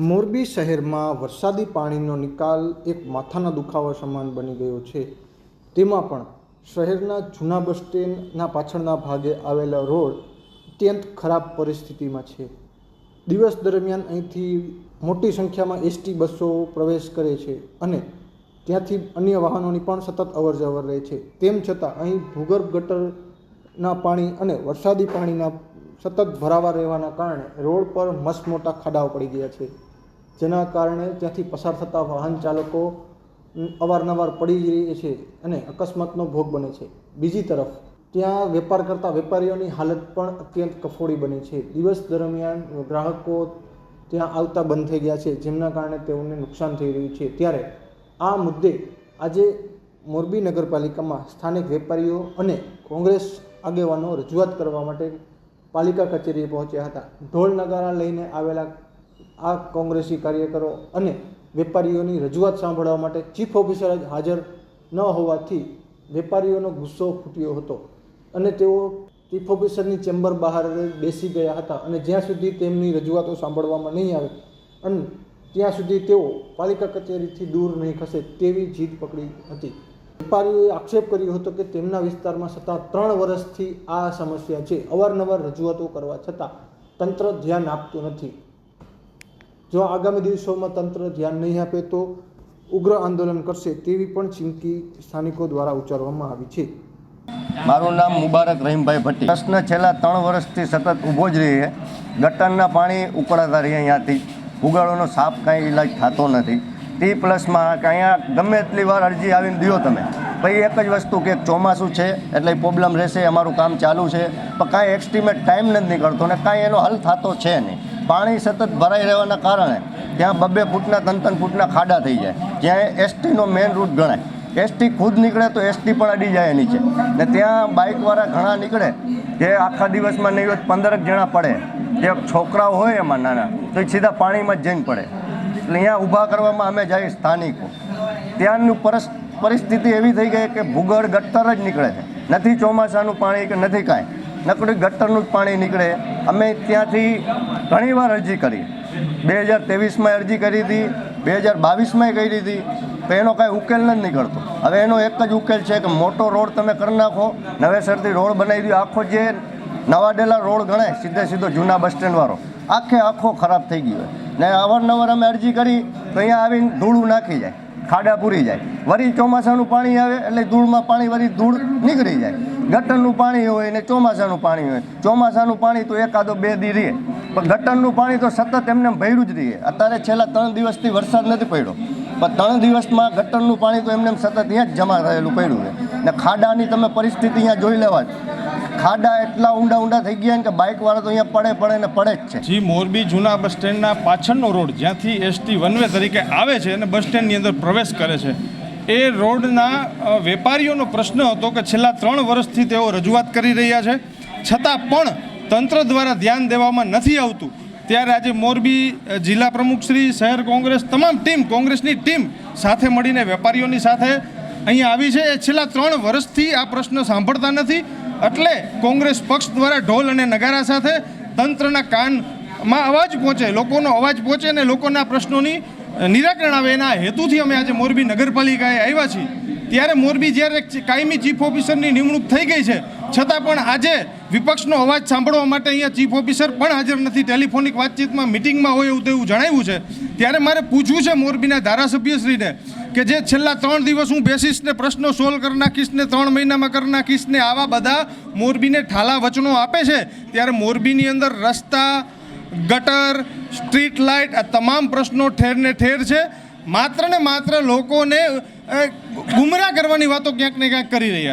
મોરબી શહેરમાં વરસાદી પાણીનો નિકાલ એક માથાના દુખાવા સમાન બની ગયો છે. તેમાં પણ શહેરના જૂના બસ સ્ટેન્ડના પાછળના ભાગે આવેલા રોડ અત્યંત ખરાબ પરિસ્થિતિમાં છે. દિવસ દરમિયાન અહીંથી મોટી સંખ્યામાં એસટી બસો પ્રવેશ કરે છે અને ત્યાંથી અન્ય વાહનોની પણ સતત અવર જવર રહે છે. તેમ છતાં અહીં ભૂગર્ભ ગટરના પાણી અને વરસાદી પાણીના સતત ભરાવા રહેવાના કારણે રોડ પર મસમોટા મોટા ખાડાઓ પડી ગયા છે. જેના કારણે ત્યાંથી પસાર થતા વાહન ચાલકો અવારનવાર પડી રહે છે અને અકસ્માતનો ભોગ બને છે. બીજી તરફ, ત્યાં વેપાર કરતા વેપારીઓની હાલત પણ અત્યંત કફોડી બની છે. દિવસ દરમિયાન ગ્રાહકો ત્યાં આવતા બંધ થઈ ગયા છે, જેમના કારણે તેઓને નુકસાન થઈ રહ્યું છે. ત્યારે આ મુદ્દે આજે મોરબી નગરપાલિકામાં સ્થાનિક વેપારીઓ અને કોંગ્રેસ આગેવાનો રજૂઆત કરવા માટે પાલિકા કચેરીએ પહોંચ્યા હતા. ઢોલ નગારા લઈને આવેલા આ કોંગ્રેસી કાર્યકરો અને વેપારીઓની રજૂઆત સાંભળવા માટે ચીફ ઓફિસર જ હાજર ન હોવાથી વેપારીઓનો ગુસ્સો ફૂટ્યો હતો અને તેઓ ચીફ ઓફિસરની ચેમ્બર બહાર બેસી ગયા હતા અને જ્યાં સુધી તેમની રજૂઆતો સાંભળવામાં નહીં આવે અને ત્યાં સુધી તેઓ પાલિકા કચેરીથી દૂર નહીં ખસે તેવી જીદ પકડી હતી. વેપારીઓએ આક્ષેપ કર્યો હતો કે તેમના વિસ્તારમાં સતત ત્રણ વર્ષથી આ સમસ્યા છે. અવારનવાર રજૂઆતો કરવા છતાં તંત્ર ધ્યાન આપતું નથી. જો આગામી દિવસોમાં તંત્ર ધ્યાન નહીં આપે તો ઉગ્ર આંદોલન કરશે તેવી પણ ચીમકી સ્થાનિકો દ્વારા ઉચ્ચારવામાં આવી છે. મારું નામ મુબારક રહીમભાઈ ભટ્ટી. પ્રશ્ન છેલ્લા ત્રણ વર્ષથી સતત ઊભો જ રહીએ. ગટરના પાણી ઉકળાતા રહીએ અહીંયાથી ઉગાડોનો સાપ કાંઈ ઇલાજ થતો નથી. ટી પ્લસમાં અહીંયા ગમે એટલી વાર અરજી આવીને દો તમે. ભાઈ એક જ વસ્તુ કે ચોમાસું છે, એટલે પ્રોબ્લેમ રહેશે, અમારું કામ ચાલુ છે. પણ કાંઈ એસ્ટિમેટ ટાઈમ નથી નીકળતો ને કાંઈ એનો હલ થતો છે નહીં. પાણી સતત ભરાઈ રહેવાના કારણે ત્યાં બબે ફૂટના ત્રણ ત્રણ ફૂટના ખાડા થઈ જાય. જ્યાં એસટીનો મેઇન રૂટ ગણાય. એસટી ખુદ નીકળે તો એસટી પણ અડી જાય નીચે ને ત્યાં બાઇકવાળા ઘણા નીકળે જે આખા દિવસમાં નહીં હોય પંદરક જણા પડે. જે છોકરાઓ હોય એમાં નાના, તો એ સીધા પાણીમાં જ જઈને પડે. એટલે અહીંયા ઊભા કરવામાં અમે જઈએ સ્થાનિકો. ત્યાંનું પરસ, પરિસ્થિતિ એવી થઈ ગઈ કે ભૂગળ ગટ્ટર જ નીકળે છે. નથી ચોમાસાનું પાણી કે નથી કાંઈ. નકડું ગટ્ટરનું જ પાણી નીકળે. અમે ત્યાંથી ઘણીવાર અરજી કરી. બે હજાર ત્રેવીસમાં અરજી કરી હતી, બે હજાર બાવીસમાં કરી હતી, તો એનો કાંઈ ઉકેલ નથી નીકળતો. હવે એનો એક જ ઉકેલ છે કે મોટો રોડ તમે કરી નાખો, નવેસરથી રોડ બનાવી દો, આખો જે નવાડેલા રોડ ગણાય, સીધે સીધો જૂના બસ સ્ટેન્ડવાળો, આખે આખો ખરાબ થઈ ગયો ને અવારનવાર અમે અરજી કરી, તો અહીંયા આવીને ધૂળું નાખી જાય. ખાડા પૂરી જાય. વળી ચોમાસાનું પાણી આવે એટલે ધૂળમાં પાણી વળી ધૂળ નીકળી જાય. ગટરનું પાણી હોય ને ચોમાસાનું પાણી હોય. ચોમાસાનું પાણી તો એકાદો બે દી રહે. પણ ગટરનું પાણી તો સતત એમને ભર્યું જ રહે. અત્યારે છેલ્લા ત્રણ દિવસથી વરસાદ નથી પડ્યો. પણ ત્રણ દિવસમાં ગટરનું પાણી તો એમને સતત ત્યાં જ જમા થયેલું પડ્યું છે. ને ખાડાની તમે પરિસ્થિતિ અહીંયા જોઈ લેવા ખાડા એટલા ઊંડા ઊંડા થઈ ગયા કે કે બાઇકવાળા તો અહીંયા પડે પડે ને પડે જ છે. જી, મોરબી જૂના બસ સ્ટેન્ડના પાછળનો રોડ, જ્યાંથી એસટી વનવે તરીકે આવે છે અને બસ સ્ટેન્ડની અંદર પ્રવેશ કરે છે. એ રોડના વેપારીઓનો પ્રશ્ન હતો કે છેલ્લા ત્રણ વર્ષથી તેઓ રજૂઆત કરી રહ્યા છે. છતાં પણ તંત્ર દ્વારા ધ્યાન દેવામાં નથી આવતું. ત્યારે આજે મોરબી જિલ્લા પ્રમુખ શ્રી, શહેર કોંગ્રેસ, તમામ ટીમ, કોંગ્રેસની ટીમ સાથે મળીને વેપારીઓની સાથે અહીંયા આવી છે. એ છેલ્લા ત્રણ વર્ષથી આ પ્રશ્ન સાંભળતા નથી. એટલે કોંગ્રેસ પક્ષ દ્વારા ઢોલ અને નગારા સાથે તંત્રના કાનમાં અવાજ પહોંચે, લોકોનો અવાજ પહોંચે અને લોકોના પ્રશ્નોની નિરાકરણ આવે. એના હેતુથી અમે આજે મોરબી નગરપાલિકાએ આવ્યા છીએ. ત્યારે મોરબી જ્યારે કાયમી ચીફ ઓફિસરની નિમણૂક થઈ ગઈ છે, છતાં પણ આજે વિપક્ષનો અવાજ સાંભળવા માટે અહીંયા ચીફ ઓફિસર પણ હાજર નથી. ટેલિફોનિક વાતચીતમાં, મિટિંગમાં હોય એવું તેવું જણાવ્યું છે. ત્યારે મારે પૂછવું છે મોરબીના ધારાસભ્યશ્રીને કે જે છેલ્લા ત્રણ દિવસ હું બેસીશ ને પ્રશ્નો સોલ્વ કરી નાખીશ ને ત્રણ મહિનામાં કરી નાખીશ ને આવા બધા મોરબીને ઠાલા વચનો આપે છે, ત્યારે મોરબીની અંદર રસ્તા, ગટર, સ્ટ્રીટ લાઇટ આ તમામ પ્રશ્નો ઠેરને ઠેર છે. માત્ર ને માત્ર લોકોને ગુમરાહ કરવાની વાતો ક્યાંક ને ક્યાંક કરી રહ્યા